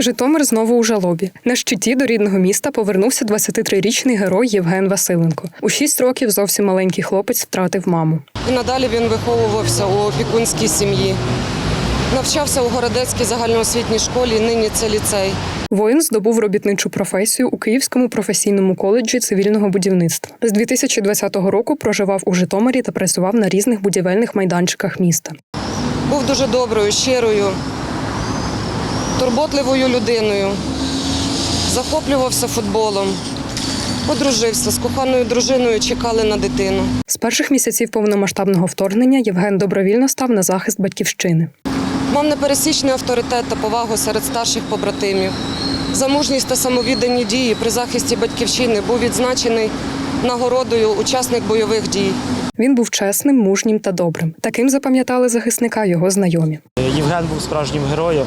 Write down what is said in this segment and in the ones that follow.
Житомир знову у жалобі. На щиті до рідного міста повернувся 23-річний герой Євген Василенко. У 6 років зовсім маленький хлопець втратив маму. І надалі він виховувався у опікунській сім'ї. Навчався у городецькій загальноосвітній школі, нині це ліцей. Воїн здобув робітничу професію у Київському професійному коледжі цивільного будівництва. З 2020 року проживав у Житомирі та працював на різних будівельних майданчиках міста. Був дуже доброю, щирою, турботливою людиною. Захоплювався футболом. Одружився з коханою дружиною, чекали на дитину. З перших місяців повномасштабного вторгнення Євген добровільно став на захист батьківщини. Мав непересічний авторитет та повагу серед старших побратимів. За мужність та самовіддані дії при захисті батьківщини був відзначений нагородою учасник бойових дій. Він був чесним, мужнім та добрим. Таким запам'ятали захисника його знайомі. Євген був справжнім героєм.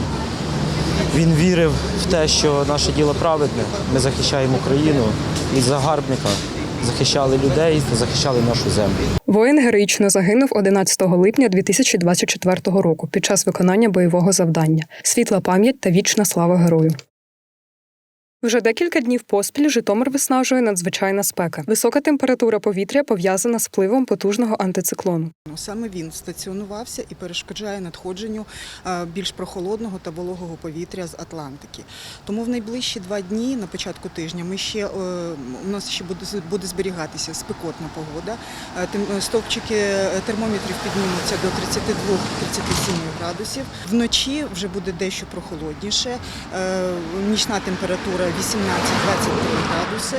Він вірив в те, що наше діло праведне. Ми захищаємо Україну від загарбника, захищали людей, захищали нашу землю. Воїн героїчно загинув 11 липня 2024 року під час виконання бойового завдання. Світла пам'ять та вічна слава герою. Вже декілька днів поспіль Житомир виснажує надзвичайна спека. Висока температура повітря пов'язана з впливом потужного антициклону. Ну, Саме він стаціонувався і перешкоджає надходженню е, більш прохолодного та вологого повітря з Атлантики. Тому в найближчі два дні на початку тижня ми ще е, у нас ще буде буде зберігатися спекотна погода. Е, Стовпчики термометрів піднімуться до 32-37 градусів. Вночі вже буде дещо прохолодніше. Нічна температура 18-23 градуси.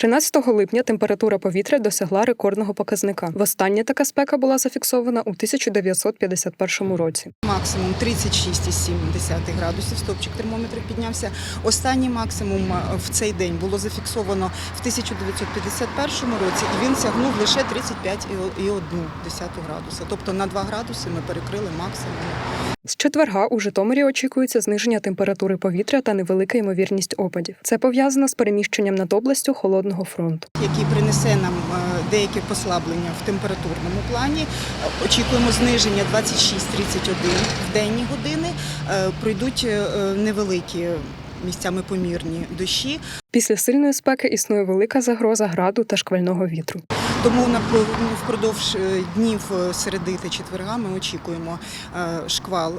13 липня температура повітря досягла рекордного показника. Востаннє така спека була зафіксована у 1951 році. Максимум 36,7 градусів стопчик термометрів піднявся. Останній максимум е, в цей день було зафіксовано в 1951 році, і він сягнув лише 35,1 градуса. Тобто на 2 градуси ми перекрили максимум. З четверга у Житомирі очікується зниження температури повітря та невелика ймовірність опадів. Це пов'язано з переміщенням над областю холодного фронту. який принесе нам е, деяке послаблення в температурному плані. Очікуємо зниження 26-31 в денні години. Е, Пройдуть е, невеликі місцями помірні дощі. Після сильної спеки існує велика загроза граду та шквального вітру. Тому на ну, впродовж е, днів е, середи та четверга ми очікуємо е, шквал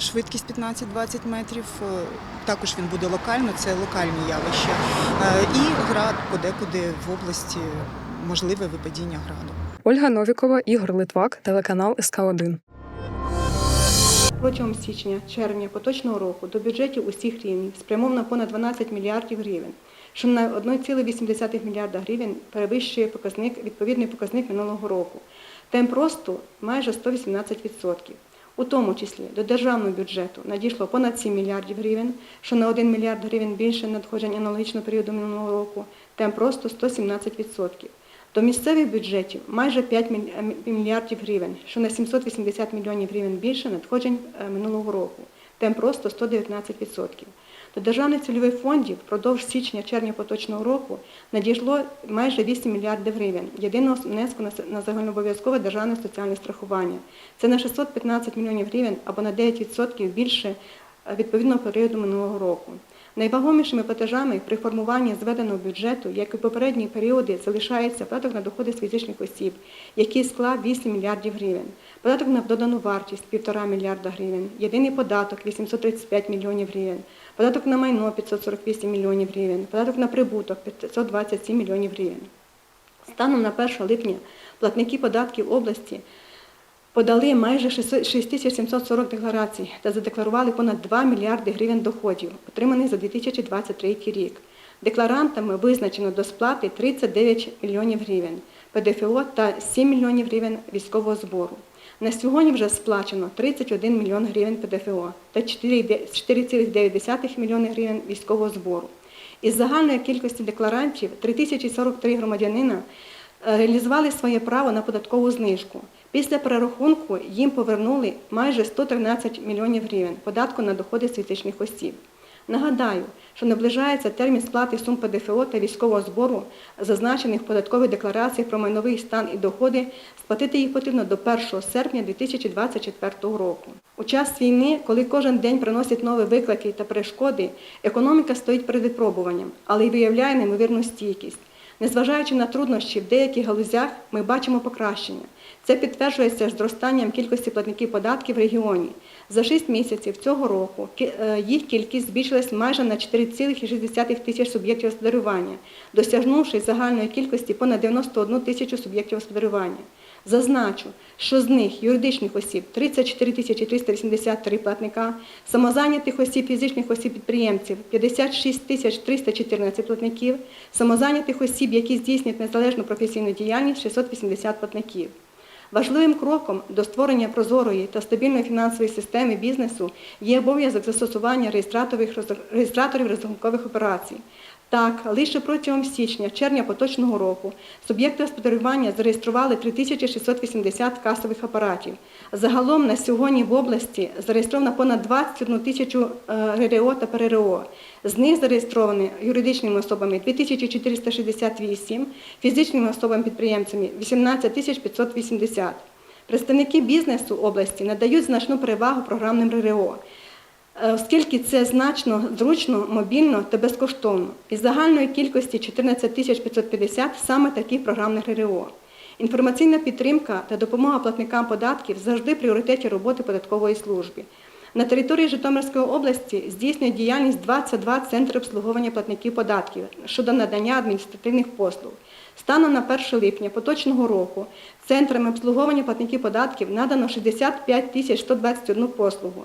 швидкість 15-20 метрів. Також він буде локально, це локальні явища. І град подекуди в області можливе випадіння граду. Ольга Новікова, Ігор Литвак, телеканал СК 1 Протягом січня-червня поточного року до бюджетів усіх рівнів спрямовано понад 12 мільярдів гривень, що на 1,8 мільярда гривень перевищує показник, відповідний показник минулого року. Темп росту майже 118%. У тому числі до державного бюджету надійшло понад 7 мільярдів гривень, що на 1 мільярд гривень більше надходжень аналогічного періоду минулого року. Темп росту 117%. До місцевих бюджетів майже 5 мільярдів гривень, що на 780 мільйонів гривень більше надходжень е, минулого року. Темп росту 119%. До державних цільових фондів впродовж січня-червня поточного року надійшло майже 8 мільярдів гривень єдиного внеску на загальнообов'язкове державне соціальне страхування. Це на 615 мільйонів гривень або на 9% більше е, відповідного періоду минулого року. Найвагомішими платежами при формуванні зведеного бюджету, як і в попередні періоди, залишається податок на доходи з фізичних осіб, який склав 8 мільярдів гривень, податок на додану вартість 1,5 мільярда гривень, єдиний податок 835 мільйонів гривень, податок на майно 548 мільйонів гривень, податок на прибуток 527 мільйонів гривень. Станом на 1 липня платники податків області подали майже 6740 декларацій та задекларували понад 2 мільярди гривень доходів, отриманих за 2023 рік. Декларантами визначено до сплати 39 мільйонів гривень ПДФО та 7 мільйонів гривень військового збору. На сьогодні вже сплачено 31 мільйон гривень ПДФО та 4,9 мільйони гривень військового збору. Із загальної кількості декларантів 3043 громадянина е, реалізували своє право на податкову знижку. Після перерахунку їм повернули майже 113 мільйонів гривень податку на доходи фізичних осіб. Нагадаю, що наближається термін сплати сум ПДФО та військового збору, зазначених в податкових деклараціях про майновий стан і доходи, сплатити їх потрібно до 1 серпня 2024 року. У час війни, коли кожен день приносить нові виклики та перешкоди, економіка стоїть перед випробуванням, але й виявляє неймовірну стійкість. Незважаючи на труднощі в деяких галузях, ми бачимо покращення. Це підтверджується зростанням кількості платників податків в регіоні. За 6 місяців цього року е, їх кількість збільшилась майже на 4,6 тисяч суб'єктів господарювання, досягнувши загальної кількості понад 91 тисячу суб'єктів господарювання. Зазначу, що з них юридичних осіб 34 тисячі 383 платника, самозайнятих осіб фізичних осіб підприємців 56 тисяч 314 платників, самозайнятих осіб, які здійснюють незалежну професійну діяльність 680 платників. Важливим кроком до створення прозорої та стабільної фінансової системи бізнесу є обов'язок застосування реєстраторів розрахункових операцій. Так, лише протягом січня-червня поточного року суб'єкти господарювання зареєстрували 3680 касових апаратів. Загалом на сьогодні в області зареєстровано понад 21 тисячу е, РРО та ПРРО. З них зареєстровані юридичними особами 2468, фізичними особами-підприємцями 18 580. Представники бізнесу області надають значну перевагу програмним РРО, оскільки це значно зручно, мобільно та безкоштовно. Із загальної кількості 14 550 саме таких програмних РРО. Інформаційна підтримка та допомога платникам податків завжди в пріоритеті роботи податкової служби. На території Житомирської області здійснює діяльність 22 центри обслуговування платників податків щодо надання адміністративних послуг. Станом на 1 липня поточного року центрами обслуговування платників податків надано 65 121 послугу.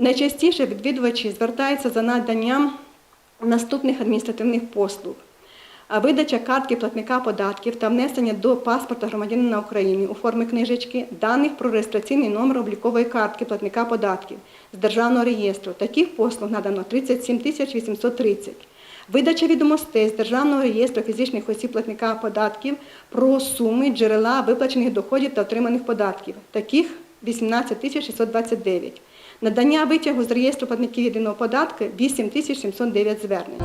Найчастіше відвідувачі звертаються за наданням наступних адміністративних послуг. Видача картки платника податків та внесення до паспорта громадянина України у формі книжечки даних про реєстраційний номер облікової картки платника податків з державного реєстру. Таких послуг надано 37 тисяч 830. Видача відомостей з державного реєстру фізичних осіб платника податків про суми джерела виплачених доходів та отриманих податків. Таких 18 629. Надання витягу з реєстру платників єдиного податку 8709 звернень.